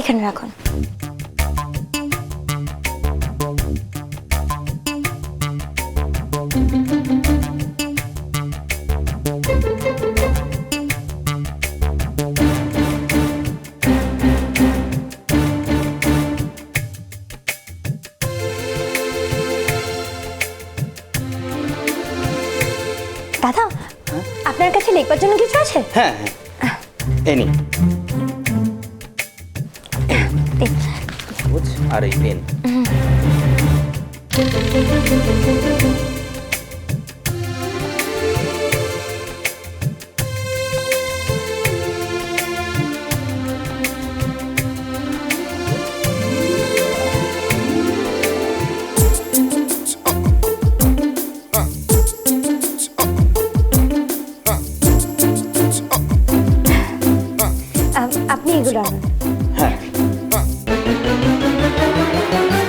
এখানে রাখুন। দাদা আপনার কাছে লিখবার জন্য কিছু আছে? হ্যাঁ হ্যাঁ। এই কাগজ আর এই পেন আহ, আপনি এগুলো আনুন হ্যাঁ good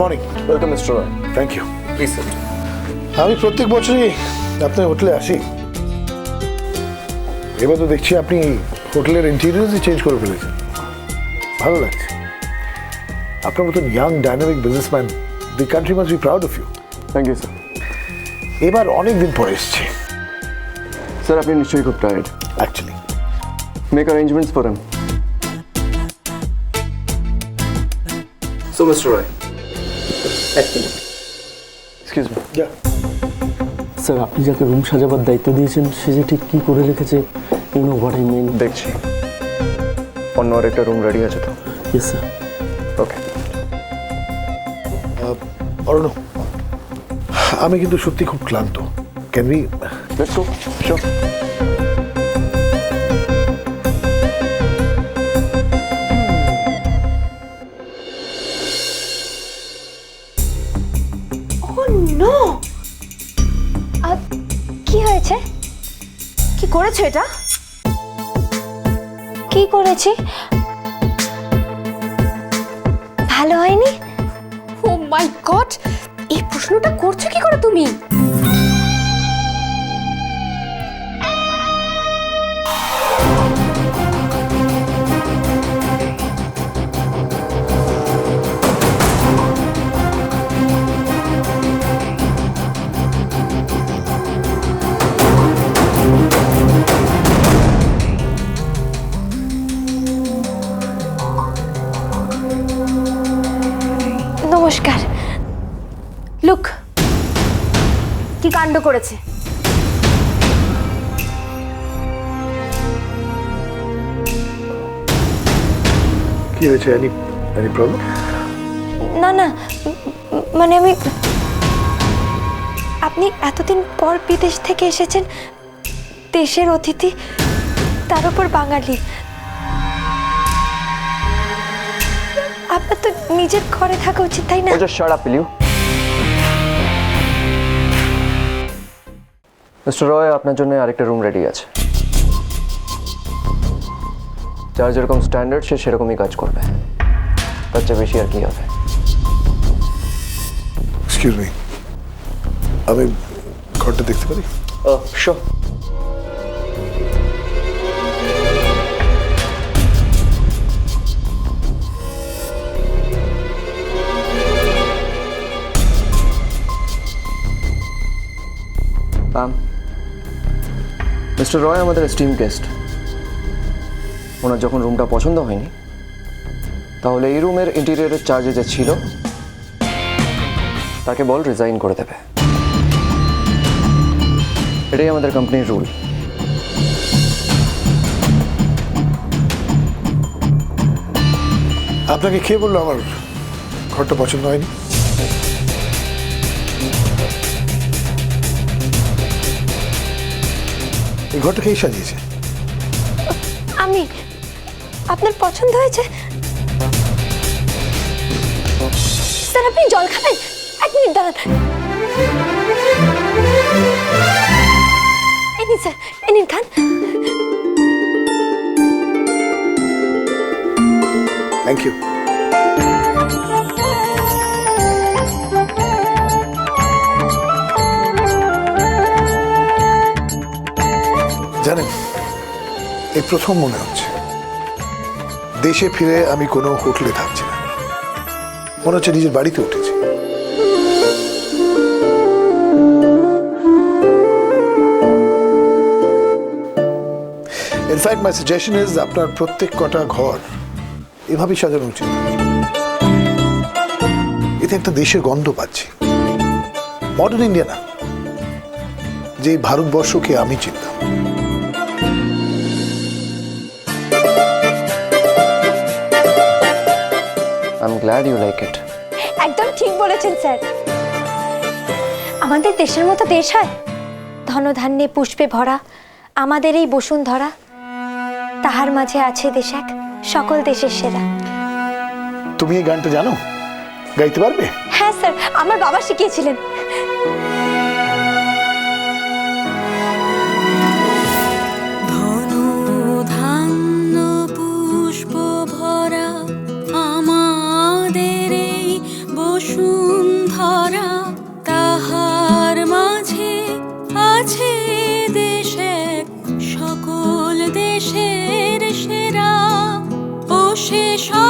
morning welcome mister Roy thank you please sir আমি প্রত্যেক বছরই আপনার হোটেলে আসি। এবার তো দেখছি আপনি হোটেলের ইন্টেরিয়ার্সই চেঞ্জ করে ফেলেছেন। ভালো লাগছে। আপনার মতন young dynamic businessman the country must be proud of you thank you sir এবার অনেক দিন পরে এসছে। স্যার আপনি নিশ্চয়ই খুব tired actually make arrangements for him so mister Roy excuse me যা। স্যার আপনি যাকে রুম সাজাবার দায়িত্ব দিয়েছেন সে যে ঠিক কী করে রেখেছে you know what I mean দেখছি। অন্য আর একটা রুম রেডি আছে তো? ইয়েস স্যার ওকে অরণ্য আমি কিন্তু সত্যি খুব ক্লান্ত। Can be let's go sure করেছ এটা? কি করেছি? ভালো হয়নি? ও মাই গড এই প্রশ্নটা করছ কি করে তুমি? কাণ্ড করেছে। কি হয়েছে এনি এনি প্রবলেম না না মানে আমি আপনি এতদিন পর বিদেশ থেকে এসেছেন দেশের অতিথি তার উপর বাঙালি। আপনার তো নিজের ঘরে থাকা উচিত তাই না? ও just shut up mister Roy आपने जो नया आरेक्टर रूम रेडी आज चार ज़रूर कम स्टैंडर्ड से शेरों को मी काज कर पे बच्चे भी शेयर किया पे एक्सक्यूज मी अबे कॉटेड देखते पड़ी ओह शो. মিস্টার রয় আমাদের স্টিম গেস্ট ওনার যখন রুমটা পছন্দ হয়নি, তাহলে এই রুমের ইন্টেরিয়রের চার্জে যে ছিল, তাকে বল রিজাইন করে দেবে। এটাই আমাদের কোম্পানির রুল আপনাকে কে বলল আমার ঘরটা পছন্দ হয়নি? এই ঘরটা খেয়ে সাজিয়েছে? আমি আপনার পছন্দ হয়েছে? স্যার আপনি জল খাবেন? এক মিনিট দাঁড়ান। এই নিন স্যার এই নিন খান। থ্যাংক ইউ প্রথম মনে হচ্ছে। দেশে ফিরে আমি কোনো হোটেলে থাকছি না। মনে হচ্ছে নিজের বাড়িতে উঠেছি। ইনফ্যাক্ট মাই সাজেশন ইজ আপনার প্রত্যেক কটা ঘর এভাবেই সাজানো উচিত। এতে একটা দেশের গন্ধ পাচ্ছি। মডার্ন ইন্ডিয়া না। যে ভারতবর্ষকে আমি চিনতাম। I am glad you like it একদম ঠিক বলেছেন স্যার। আমাদের দেশের মতো দেশ হয়। ধনধান্যে পুষ্পে ভরা আমাদের এই বসুন্ধরা। তাহার মাঝে আছে দেশ এক সকল দেশের সেরা। তুমি এই গানটা জানো? গাইতে পারবে? হ্যাঁ স্যার আমার বাবা শিখিয়েছিলেন। ও সে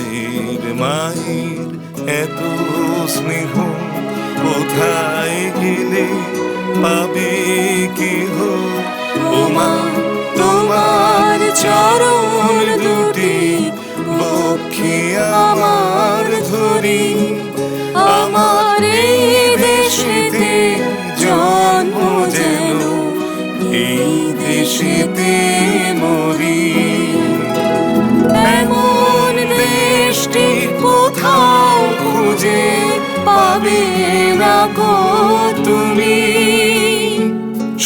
ভাইয়ের মায়ের এত স্নেহ কোথায় গেলে পাবে কেহ? ওমা, তোমার চরণ দুটি বক্ষে আমার ধরি।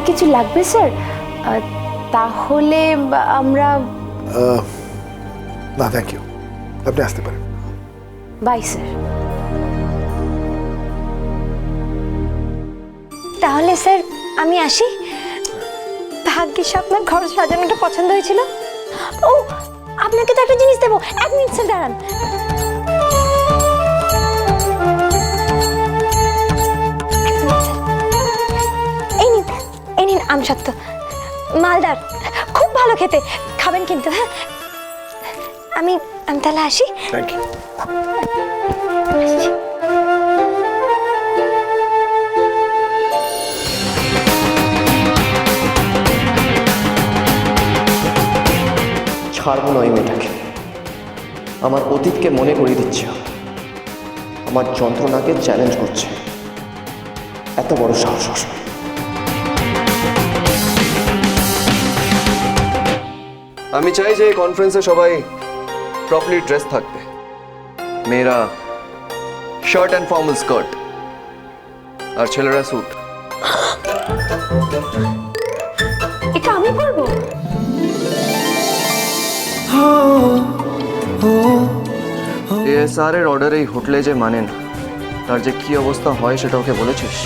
আর কিছু লাগবে স্যার? তাহলে আমরা না থ্যাংক ইউ আপনি আসতে পারেন। বাই স্যার তাহলে স্যার আমি আসি। ভাগ্যিস আপনার ঘর সাজানোটা পছন্দ হয়েছিল। ও আপনাকে তো একটা জিনিস দেবো। এক মিনিট স্যার দাঁড়ান। নিন আমসত্ত্ব মালদার খুব ভালো খেতে। খাবেন কিন্তু হ্যাঁ? আমি আমি তাহলে আসি। থ্যাংক ইউ ছাড়বো না এই মেয়েটাকে। আমার অতীতকে মনে করিয়ে দিচ্ছে। আমার যন্ত্রণাকে চ্যালেঞ্জ করছে। এত বড় সাহস আমি চাই যে এই কনফারেন্সে সবাই প্রপারলি ড্রেস থাকবে মেয়েরা শার্ট অ্যান্ড ফর্মাল স্কার্ট আর ছেলেরা স্যুট এটা আমি করব এএসআর এর অর্ডার এই হোটেলে যে মানেন তার যে কি অবস্থা হয় সেটা ওকে বলেছিস?